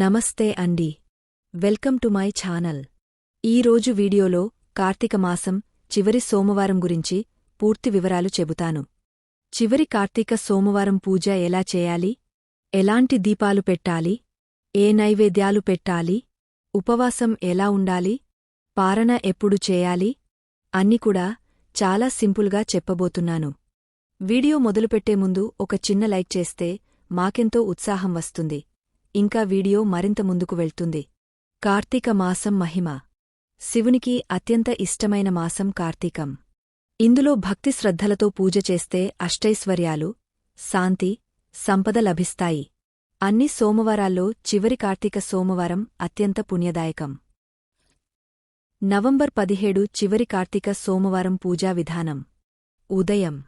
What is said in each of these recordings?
నమస్తే అండి. Welcome to my channel. ఈరోజు వీడియోలో కార్తీక మాసం చివరి సోమవారం గురించి పూర్తి వివరాలు చెబుతాను. చివరి కార్తీక సోమవారం పూజ ఎలా చేయాలి? ఎలాంటి దీపాలు పెట్టాలి? ఏ నైవేద్యాలు పెట్టాలి? ఉపవాసం ఎలా ఉండాలి? పారణ ఎప్పుడు చేయాలి? అన్ని కూడా చాలా సింపుల్గా చెప్పబోతున్నాను. వీడియో మొదలుపెట్టే ముందు ఒక చిన్న లైక్ చేస్తే మాకెంతో ఉత్సాహం వస్తుంది. ఇంకా వీడియో మరింత ముందుకు వెళ్తుంది. కార్తీక మాసం మహిమ. శివునికి అత్యంత ఇష్టమైన మాసం కార్తీకం. ఇందులో భక్తి శ్రద్ధలతో పూజ చేస్తే అష్టైశ్వర్యాలు శాంతి సంపద లభిస్తాయి. అన్ని సోమవారాల్లో చివరి కార్తీక సోమవారం అత్యంత పుణ్యదాయకం. నవంబర్ పదిహేడు చివరి కార్తీక సోమవారం పూజా విధానం. ఉదయం.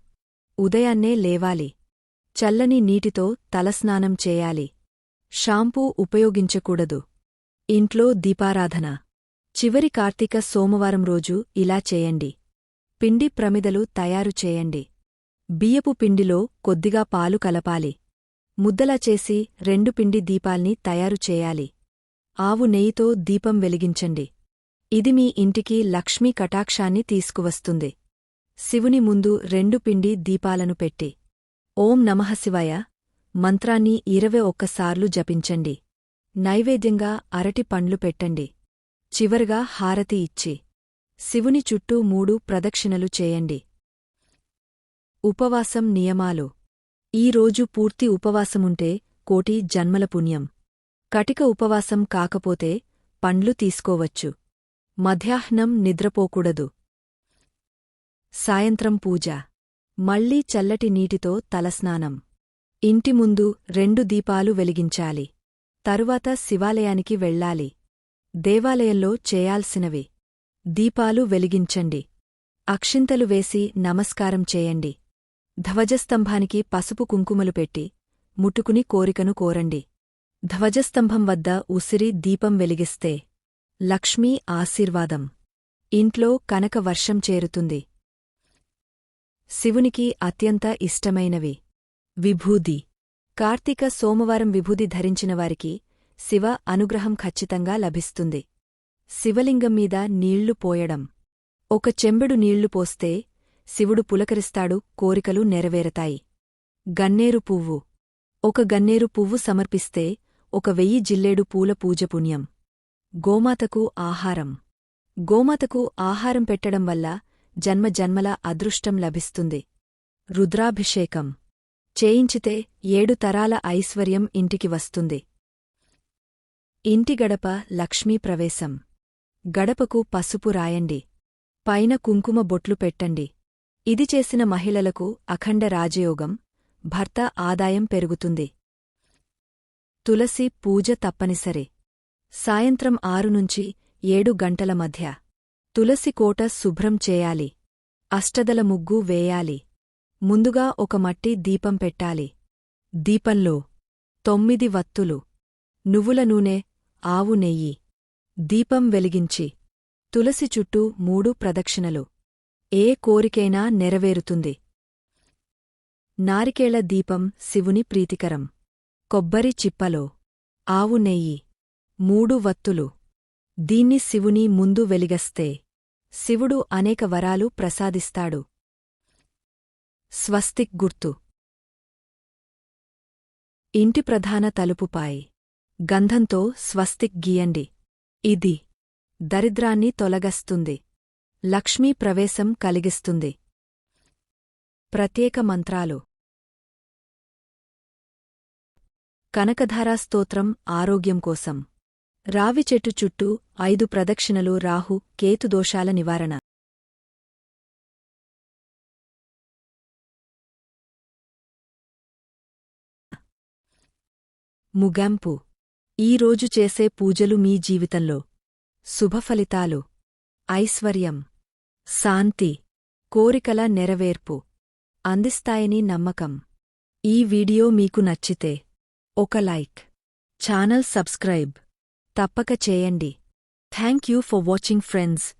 ఉదయాన్నే లేవాలి. చల్లని నీటితో తలస్నానం చేయాలి. షాంపూ ఉపయోగించకూడదు. ఇంట్లో దీపారాధన. చివరి కార్తీక సోమవారం రోజు ఇలా చేయండి. పిండి ప్రమిదలు తయారు చేయండి. బియ్యపు పిండిలో కొద్దిగా పాలు కలపాలి. ముద్దలా చేసి రెండు పిండి దీపాల్ని తయారు చేయాలి. ఆవు నెయ్యితో దీపం వెలిగించండి. ఇది మీ ఇంటికి లక్ష్మీ కటాక్షాన్ని తీసుకువస్తుంది. శివుని ముందు రెండు పిండి దీపాలను పెట్టి. ఓం నమః శివాయ. మంత్రాన్ని ఇరవై ఒక్కసార్లు జపించండి. నైవేద్యంగా అరటి పండ్లు పెట్టండి. చివరగా హారతి ఇచ్చి శివుని చుట్టూ మూడు ప్రదక్షిణలు చేయండి. ఉపవాసం నియమాలు. ఈ రోజు పూర్తి ఉపవాసముంటే కోటి జన్మల పుణ్యం. కటిక ఉపవాసం కాకపోతే పండ్లు తీసుకోవచ్చు. మధ్యాహ్నం నిద్రపోకూడదు. సాయంత్రం పూజ. మళ్ళీ చల్లటి నీటితో తలస్నానం. ఇంటి ముందు రెండు దీపాలు వెలిగించాలి. తరువాత శివాలయానికి వెళ్ళాలి. దేవాలయంలో చేయాల్సినవి. దీపాలు వెలిగించండి. అక్షింతలు వేసి నమస్కారం చేయండి. ధ్వజస్తంభానికి పసుపు కుంకుమలు పెట్టి ముట్టుకుని కోరికను కోరండి. ధ్వజస్తంభం వద్ద ఉసిరి దీపం వెలిగిస్తే లక్ష్మీ ఆశీర్వాదం. ఇంట్లో కనక వర్షం చేరుతుంది. శివునికి అత్యంత ఇష్టమైనవి. విభూది. కార్తీక సోమవారం విభూది ధరించిన వారికి శివ అనుగ్రహం ఖచ్చితంగా లభిస్తుంది. శివలింగం మీద నీళ్ళు పోయడం. ఒక చెంబెడు నీళ్ళు పోస్తే శివుడు పులకరిస్తాడు కోరికలు నెరవేరతాయి. గన్నేరు పువ్వు. ఒక గన్నేరు పువ్వు సమర్పిస్తే ఒక వెయ్యి జిల్లేడు పూల పూజ పుణ్యం. గోమాతకు ఆహారం. గోమాతకు ఆహారం పెట్టడం వల్ల జన్మ జన్మల అదృష్టం లభిస్తుంది. రుద్రాభిషేకం. చేయించితే ఏడు తరాల ఐశ్వర్యం ఇంటికి వస్తుంది. ఇంటి గడప లక్ష్మీ ప్రవేశం. గడపకు పసుపు రాయండి. పైన కుంకుమ బొట్లు పెట్టండి. ఇది చేసిన మహిళలకు అఖండ రాజయోగం. భర్త ఆదాయం పెరుగుతుంది. తులసి పూజ తప్పనిసరి. సాయంత్రం ఆరు నుంచి ఏడు గంటల మధ్య. తులసి కోట శుభ్రం చేయాలి. అష్టదల ముగ్గు వేయాలి. ముందుగా ఒక మట్టి దీపం పెట్టాలి. దీపంలో తొమ్మిది వత్తులు నువ్వుల నూనె ఆవు నెయ్యి. దీపం వెలిగించి తులసి చుట్టూ మూడు ప్రదక్షిణలు. ఏ కోరికైనా నెరవేరుతుంది. నారికేళ దీపం శివుని ప్రీతికరం. కొబ్బరి చిప్పలో ఆవు నెయ్యి. మూడు వత్తులు. దీన్ని శివుని ముందు వెలిగస్తే శివుడు అనేక వరాలు ప్రసాదిస్తాడు. స్వస్తిక్ గుర్తు. ఇంటి ప్రధాన తలుపుపై గంధంతో స్వస్తిక్ గీయండి. ఇది దరిద్రాన్ని తొలగస్తుంది. లక్ష్మీ ప్రవేశం కలిగిస్తుంది. ప్రత్యేక మంత్రాలు. కనకధారా స్తోత్రం ఆరోగ్యం కోసం. రావి చెట్టు చుట్టూ ఐదు ప్రదక్షిణలు రాహు కేతు దోషాల నివారణ. ముగాంపు. ఈరోజు చేసే పూజలు మీ జీవితంలో. శుభఫలితాలు ఐశ్వర్యం. శాంతి. కోరికల నెరవేర్పు. అందిస్తాయని నమ్మకం. ఈ వీడియో మీకు నచ్చితే ఒక లైక్. Channel subscribe. తప్పక చేయండి. Thank you for watching friends.